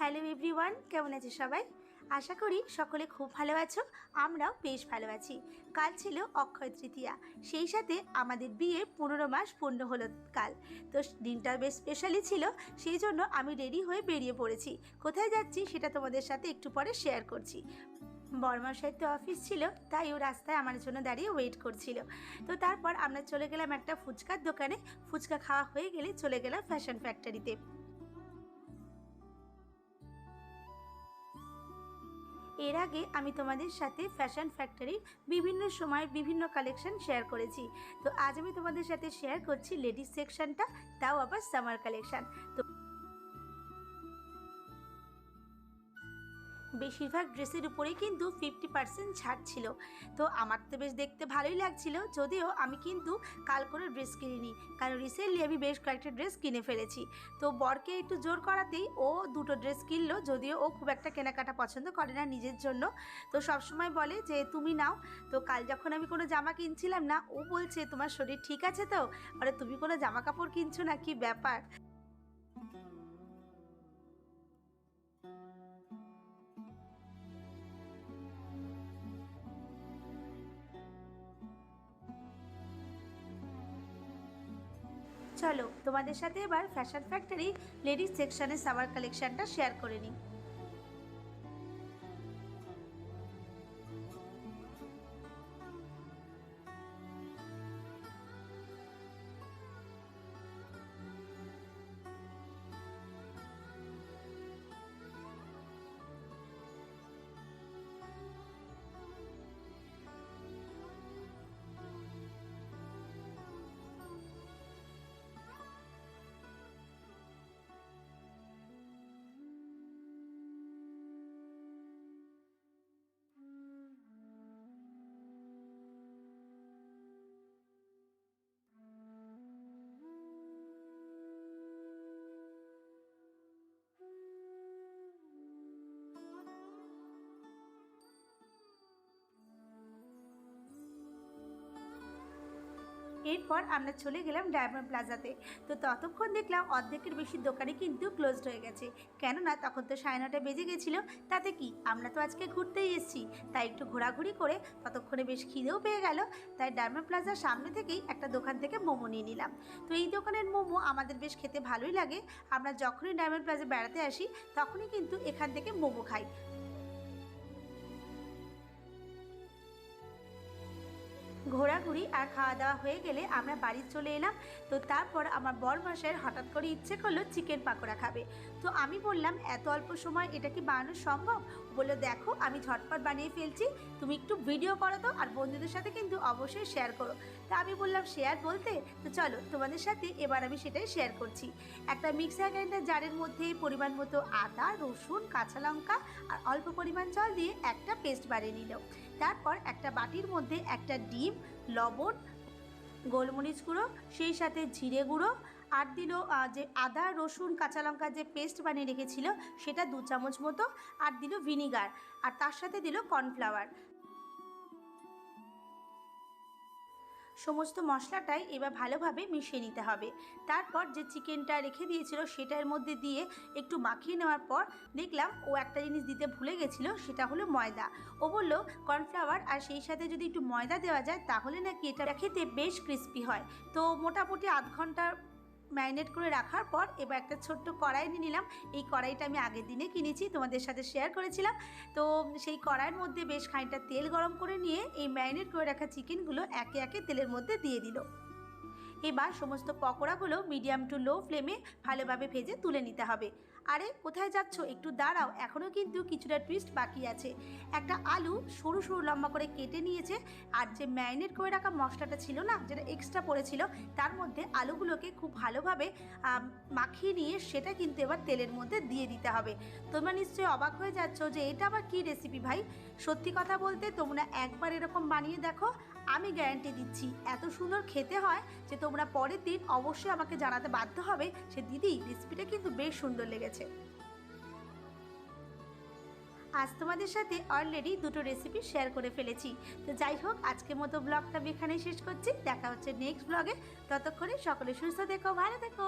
Hello everyone, কেমন আছে সবাই? আশা করি সকলে খুব ভালো আছো, আমরাও বেশ ভালো আছি। কাল ছিল অক্ষয় তৃতীয়া, সেই সাথে আমাদের বিয়ে পনেরো মাস পূর্ণ হলো কাল। তো দিনটা বেশ স্পেশালি ছিল, সেই জন্য আমি রেডি হয়ে বেরিয়ে পড়েছি। কোথায় যাচ্ছি সেটা তোমাদের সাথে একটু পরে শেয়ার করছি। বর্মাশায় তো অফিস ছিল, তাই ও রাস্তায় আমার জন্য দাঁড়িয়ে ওয়েট করছিল। তো তারপর আমরা চলে গেলাম একটা ফুচকার দোকানে। ফুচকা খাওয়া হয়ে গেলে চলে গেলাম ফ্যাশন ফ্যাক্টরিতে এর আগে আমি তোমাদের সাথে ফ্যাশন ফ্যাক্টরির বিভিন্ন সময় বিভিন্ন কালেকশন শেয়ার করেছি। তো আজ আমি তোমাদের সাথে শেয়ার করছি লেডিস সেকশনটা তাও আবার সামার কালেকশন তো বেশিরভাগ ড্রেসের উপরেই কিন্তু ফিফটি পার্সেন্ট ছাড় ছিল। তো আমার তো বেশ দেখতে ভালোই লাগছিল, যদিও আমি কিন্তু কাল করে ড্রেস কিনিনি, কারণ রিসেন্টলি আমি বেশ কয়েকটা ড্রেস কিনে ফেলেছি। তো বরকে একটু জোর করাতেই ও দুটো ড্রেস কিনলো, যদিও ও খুব একটা কেনাকাটা পছন্দ করে না নিজের জন্য। তো সবসময় বলে যে, তুমি নাও। তো কাল যখন আমি কোনো জামা কিনছিলাম না, ও বলছে, তোমার শরীর ঠিক আছে তো? আরে তুমি কোনো জামা কাপড় কিনছো না কি ব্যাপার। চলো তোমাদের সাথে এবার ফ্যাশন ফ্যাক্টরি লেডিস সেকশনের সামার কালেকশনটা শেয়ার করে নিই। এরপর আমরা চলে গেলাম ডায়মন্ড প্লাজাতে। তো ততক্ষণ দেখলাম অর্ধেকের বেশি দোকানে কিন্তু ক্লোজড হয়ে গেছে। কেননা তখন তো সাড়ে নটা বেজে গেছিল, তাতে কি? আমরা তো আজকে ঘুরতেই এসেছি। তাই একটু ঘোরাঘুরি করে ততক্ষণে বেশ খিদেও পেয়ে গেল। তাই ডায়মন্ড প্লাজার সামনে থেকেই একটা দোকান থেকে মোমো নিয়ে নিলাম। তো এই দোকানের মোমো আমাদের বেশ খেতে ভালোই লাগে। আমরা যখনই ডায়মন্ড প্লাজা বেড়াতে আসি, তখনই কিন্তু এখান থেকে মোমো খাই। ঘোরাঘুরি আর খাওয়া দাওয়া হয়ে গেলে আমরা বাড়ি চলে এলাম। তো তারপর আমার বর মশাইয়ের হঠাৎ করে ইচ্ছে করল চিকেন পাকোড়া খাবে। তো আমি বললাম, এত অল্প সময় এটা কি বানানো সম্ভব? বলল, দেখো, আমি ঝটপট বানিয়ে ফেলছি। তুমি একটু ভিডিও করো তো, আর বন্ধুদের সাথে কিন্তু অবশ্যই শেয়ার করো। তা আমি বললাম শেয়ার বলতে? তো চলো, তোমাদের সাথে এবার আমি সেটাই শেয়ার করছি। একটা মিক্সার গ্রাইন্ডার জারের মধ্যে পরিমাণ মতো আদা, রসুন, কাঁচা লঙ্কা আর অল্প পরিমাণ জল দিয়ে একটা পেস্ট বানিয়ে নিল। তারপর একটা বাটির মধ্যে একটা ডিম লবণ, গোলমরিচ গুঁড়ো, সেই সাথে জিরে গুঁড়ো, আর দিল যে আদা, রসুন, কাঁচা লঙ্কার যে পেস্ট বানিয়ে রেখেছিল, সেটা দু চামচ মতো, আর দিল ভিনিগার, আর তার সাথে দিল কর্নফ্লাওয়ার। সমস্ত মশলাটাই এবার ভালোভাবে মিশিয়ে নিতে হবে। তারপর যে চিকেনটা রেখে দিয়েছিল সেটার মধ্যে দিয়ে একটু মাখিয়ে নেওয়ার পর দেখলাম ও একটা জিনিস দিতে ভুলে গেছিল, সেটা হলো ময়দা। ও বলল, কর্নফ্লাওয়ার আর সেই সাথে যদি একটু ময়দা দেওয়া যায় তাহলে নাকি এটা খেতে বেশ ক্রিস্পি হয়। তো মোটামুটি আধ ঘণ্টা ম্যারিনেট করে রাখার পর এবার একটা ছোট্ট কড়াই নিয়ে নিলাম। এই কড়াইটা আমি আগের দিনে কিনেছি, তোমাদের সাথে শেয়ার করেছিলাম। তো সেই কড়াইয়ের মধ্যে বেশ খানিকটা তেল গরম করে নিয়ে এই ম্যারিনেট করে রাখা চিকেনগুলো একে একে তেলের মধ্যে দিয়ে দিল। এবার সমস্ত পকোড়াগুলো মিডিয়াম টু লো ফ্লেমে ভালোভাবে ভেজে তুলে নিতে হবে। আরে, কোথায় যাচ্ছ? একটু দাঁড়াও এখনও কিন্তু কিছুটা টুইস্ট বাকি আছে। একটা আলু সরু সরু লম্বা করে কেটে নিয়েছে, আর যে ম্যারিনেট করে রাখা মশলাটা ছিল না, যেটা এক্সট্রা পড়েছিল, তার মধ্যে আলুগুলোকে খুব ভালোভাবে মাখিয়ে নিয়ে সেটা কিন্তু এবার তেলের মধ্যে দিয়ে দিতে হবে। তোমরা নিশ্চয়ই অবাক হয়ে যাচ্ছ যে এটা আবার কী রেসিপি ভাই? সত্যি কথা বলতে তোমরা একবার এরকম বানিয়ে দেখো আমি গ্যারান্টি দিচ্ছি, এত সুন্দর খেতে হয় যে তোমরা পরের দিন অবশ্যই আমাকে জানাতে বাধ্য হবে। সে দিদি রেসিপিটা কিন্তু বেশ সুন্দর লেগেছে। আজ তোমাদের সাথে অলরেডি দুটো রেসিপি শেয়ার করে ফেলেছি। তো যাই হোক, আজকের মতো ব্লগটা আমি এখানেই শেষ করছি। দেখা হচ্ছে নেক্সট ব্লগে ততক্ষণে সকলে সুস্থ থেকো, ভালো থেকো।